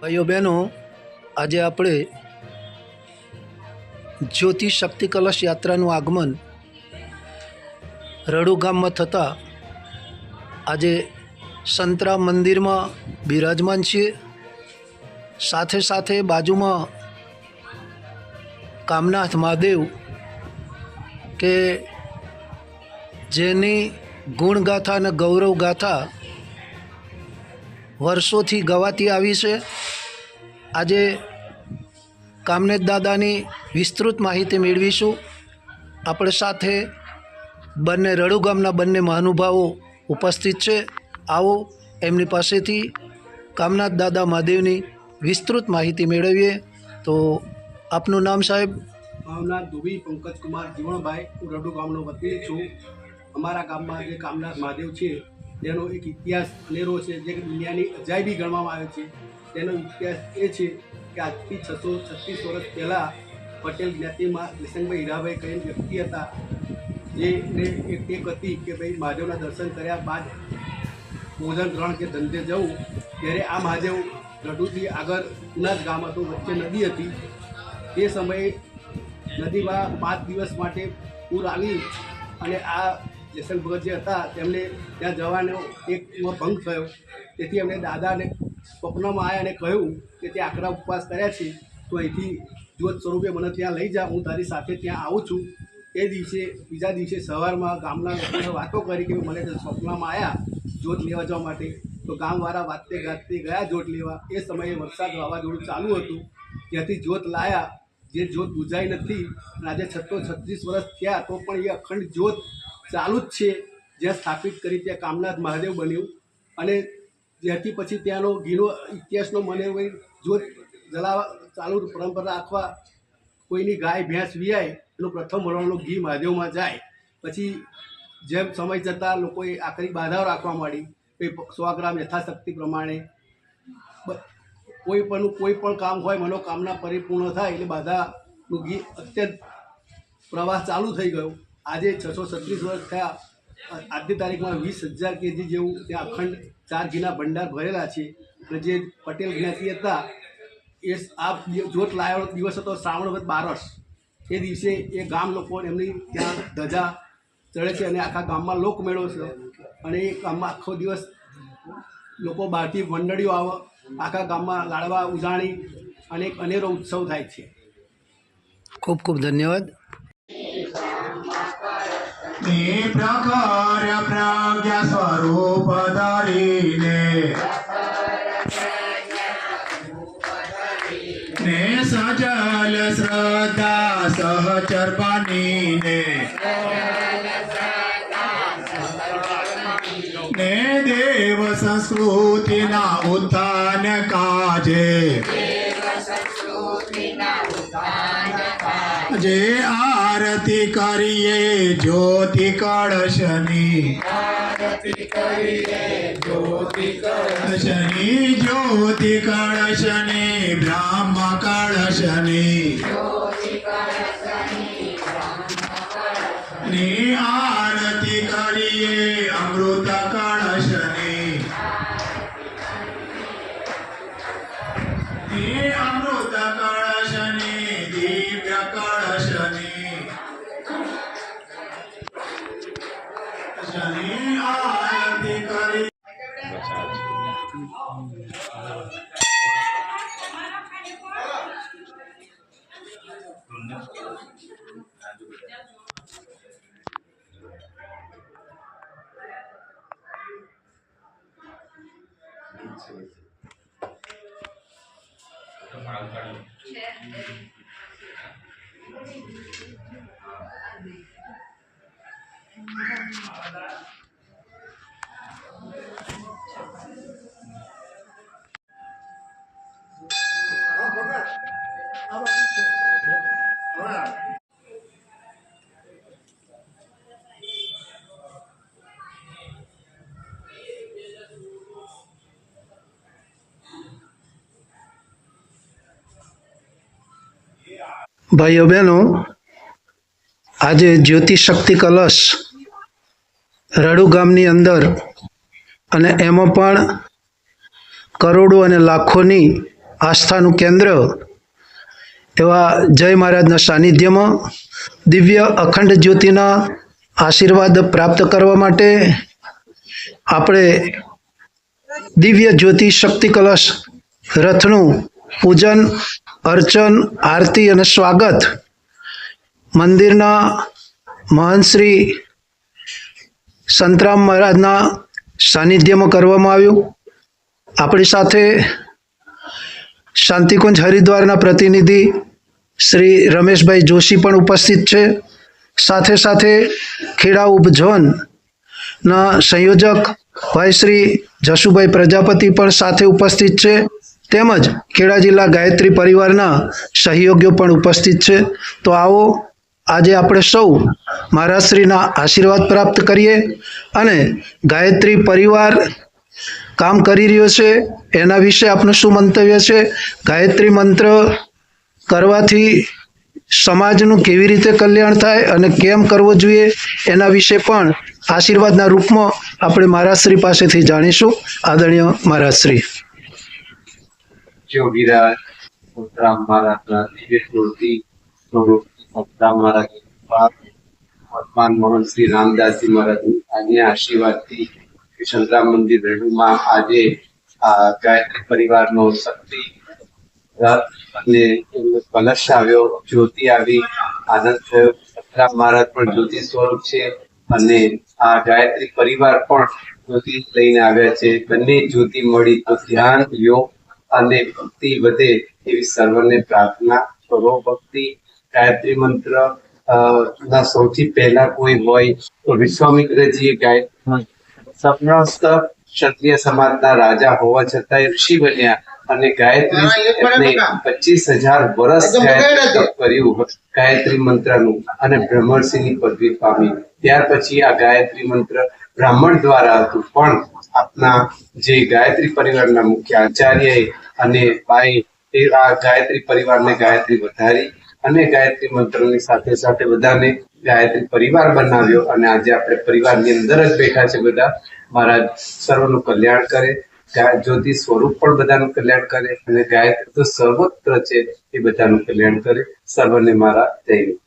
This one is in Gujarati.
ભાઈઓ બહેનો, આજે આપણે જ્યોતિ શક્તિ કલશ યાત્રાનું આગમન રડુ ગામમાં થતાં આજે સંતરા મંદિરમાં બિરાજમાન છીએ. સાથે સાથે બાજુમાં કામનાથ મહાદેવ કે જેની ગુણગાથા અને ગૌરવ ગાથા વર્ષોથી ગવાતી આવી છે. આજે કામનેજ દાદાની વિસ્તૃત માહિતી મેળવીશું. આપણે સાથે બંને રડુ ગામના બંને મહાનુભાવો ઉપસ્થિત છે. આવો એમની પાસેથી કામનાથ દાદા મહાદેવની વિસ્તૃત માહિતી મેળવીએ. તો આપનું નામ સાહેબ? ભાવનાથ દુબી પંકજકુમાર જીવણભાઈ. હું રડુ ગામનો વતની છું. અમારા ગામમાં જે કામનાથ મહાદેવ છે. તેનો એક ઇતિહાસ અનેરો છે જે દુનિયાની અજાયબી ગણવામાં આવે છે. તેનો ઇતિહાસ એ છે કે આજથી છસો છત્રીસ વર્ષ પહેલાં પટેલ જ્ઞાતિમાં કિશનભાઈ હીરાભાઈ કરીને વ્યક્તિ હતા. જેને એક ટેક હતી કે ભાઈ મહાદેવના દર્શન કર્યા બાદ ભોજન ગ્રહણ કે ધંધે જવું. ત્યારે આ મહાદેવ ગઢુથી આગળ ઉના જ ગામ હતું, વચ્ચે નદી હતી. તે સમયે નદીમાં પાંચ દિવસ માટે પૂર આવી અને આ જયસંગ ભગત જે હતા, તેમને ત્યાં જવાનો એક ભંગ થયો. તેથી એમણે દાદાને સ્વપ્નમાં આવ્યા અને કહ્યું કે તે આકરા ઉપવાસ કર્યા છે, તો અહીંથી જ્યોત સ્વરૂપે મને ત્યાં લઈ જા, હું તારી સાથે ત્યાં આવું છું. એ દિવસે, બીજા દિવસે સવારમાં ગામના લોકોને વાતો કરી કે મને સ્વપ્નમાં આવ્યા જ્યોત લેવા જવા માટે. તો ગામવાળા વાતે ગાતે ગયા જ્યોત લેવા. એ સમયે વરસાદ વાવાઝોડું ચાલુ હતું. ત્યાંથી જ્યોત લાયા. જે જ્યોત બુજાઈ નથી, અને આજે છત્તો છત્રીસ વર્ષ થયા, તો પણ એ અખંડ જ્યોત ચાલુ જ છે. જ્યાં સ્થાપિત કરી ત્યાં કામનાથ મહાદેવ બન્યું. અને ત્યાંથી પછી ત્યાંનો ગીરો ઇતિહાસનો મને જો જલાવા ચાલુ પરંપરા અથવા કોઈની ગાય, ભેંસ વિયાય એનું પ્રથમ વળવાનું ઘી મહાદેવમાં જાય. પછી જેમ સમય જતાં લોકોએ આખરી બાધાઓ રાખવા માંડી, કે સો ગ્રામ યથાશક્તિ પ્રમાણે કોઈ પણ કોઈ પણ કામ હોય, મનોકામના પરિપૂર્ણ થાય, એટલે બાધાનું ઘી અત્યંત પ્રવાસ ચાલુ થઈ ગયો. આજે છસો છત્રીસ વર્ષ થયા આજની તારીખમાં વીસ હજાર કેજી જેવું ત્યાં અખંડ ચાર ઘીના ભંડાર ભરેલા છે. અને જે પટેલ જ્ઞાતિ હતા, એ આ જોત લાયો દિવસ હતો શ્રાવણ વદ બારસ. એ દિવસે એ ગામ લોકો એમની ત્યાં ધજા ચડે છે અને આખા ગામમાં લોકમેળો છે. અને એ ગામમાં આખો દિવસ લોકો બહારથી મંડળીઓ આવે, આખા ગામમાં લાડવા ઉજાણી અને એક અનેરો ઉત્સવ થાય છે. ખૂબ ખૂબ ધન્યવાદ. તે પ્રખર પ્રજ્ઞા સ્વરૂપ ધરીને ને સજલ શ્રદ્ધા સહચર બનીને ને દેવ સંસ્કૃતિના ઉત્થાન કાજે જે આરતી કરીએ જ્યોતિ કળશની કળશની જ્યોતિ કળશની બ્રહ્મ કળશની ની આરતી કરીએ અમૃત કળશની ની અમૃત કળશની દિવ્ય 们两个，哎，对不对？干嘛要干？宝贝，好，宝。ભાઈઓ બહેનો, આજે જ્યોતિ શક્તિ કલશ રડુ ગામની અંદર અને એમાં પણ કરોડો અને લાખોની આસ્થાનું કેન્દ્ર એવા જય મહારાજના સાનિધ્યમાં દિવ્ય અખંડ જ્યોતિના આશીર્વાદ પ્રાપ્ત કરવા માટે આપણે દિવ્ય જ્યોતિ શક્તિ કલશ રથનું પૂજન અર્ચન, આરતી અને સ્વાગત. મંદિરના મહંત શ્રી સંતરામ મહારાજના સાનિધ્યમાં કરવામાં આવ્યું. આપણી સાથે શાંતિકુંજ હરિદ્વારના પ્રતિનિધિ શ્રી રમેશભાઈ જોશી પણ ઉપસ્થિત છે. સાથે સાથે ખેડા ઉપઝોનના સંયોજક ભાઈ શ્રી જશુભાઈ પ્રજાપતિ પણ સાથે ઉપસ્થિત છે. તેમજ ખેડા જિલ્લા ગાયત્રી પરિવારના સહયોગીઓ પણ ઉપસ્થિત છે. તો આવો આજે આપણે સૌ મહારાજશ્રીના આશીર્વાદ પ્રાપ્ત કરીએ અને ગાયત્રી પરિવાર કામ કરી રહ્યો છે. એના વિશે આપનું શું મંતવ્ય છે? ગાયત્રી મંત્ર કરવાથી સમાજનું કેવી રીતે કલ્યાણ થાય અને કેમ કરવો જોઈએ એના વિશે પણ આશીર્વાદના રૂપમાં આપણે મહારાજશ્રી પાસેથી જાણીશું. આદરણીય મહારાજશ્રી. જોગીરાજ સંતરામ મહારાજના દિવ્ય સ્મૃતિ સ્વરૂપ સંતરામ મહારાજ વર્તમાન મોહન શ્રી રામદાસજી મહારાજની આજના આશીર્વાદથી સંતરામ મંદિર રેણુમાં આજે આ ગાયત્રી પરિવારનો શક્તિ અને કલશ આવ્યો, જ્યોતિ આવી, આનંદ થયો. સતરામ મહારાજ પણ જ્યોતિ સ્વરૂપ છે અને આ ગાયત્રી પરિવાર પણ જ્યોતિ લઈને આવ્યા છે. બંને જ્યોતિ મળી તો ધ્યાન, યોગ અને ભક્તિ વધે એવી સર્વને પ્રાર્થના કરો. ભક્તિ ગાયત્રી મંત્ર ના સૌથી પહેલા કોઈ હોય તો વિશ્વામિત્રજીએ ગાય. સપનાસ્ત ક્ષત્રિય સમાજના રાજા હોવા છતાંય ઋષિ બન્યા અને ગાયત્રી એમને પચીસ હજાર વર્ષ ગાયત્રી કર્યું ગાયત્રી મંત્રનું અને બ્રહ્મર્ષિની પદવી પામી. ત્યાર પછી આ ગાયત્રી મંત્ર બ્રાહ્મણ દ્વારા હતું પણ આપના જે ગાયત્રી પરિવારના મુખ્ય આચાર્ય અને ભાઈ એ આ ગાયત્રી પરિવારને ગાયત્રી વધારી અને ગાયત્રી મંત્રની સાથે સાથે બધાને ગાયત્રી પરિવાર બનાવ્યો અને આજે આપણે પરિવારની અંદર જ બેઠા છે બધા મહારાજ સર્વનું કલ્યાણ કરે જ્યોતિ સ્વરૂપ પણ બધાનું કલ્યાણ કરે અને ગાયત્રી તો સર્વત્ર છે એ બધાનું કલ્યાણ કરે સર્વને મારા જય.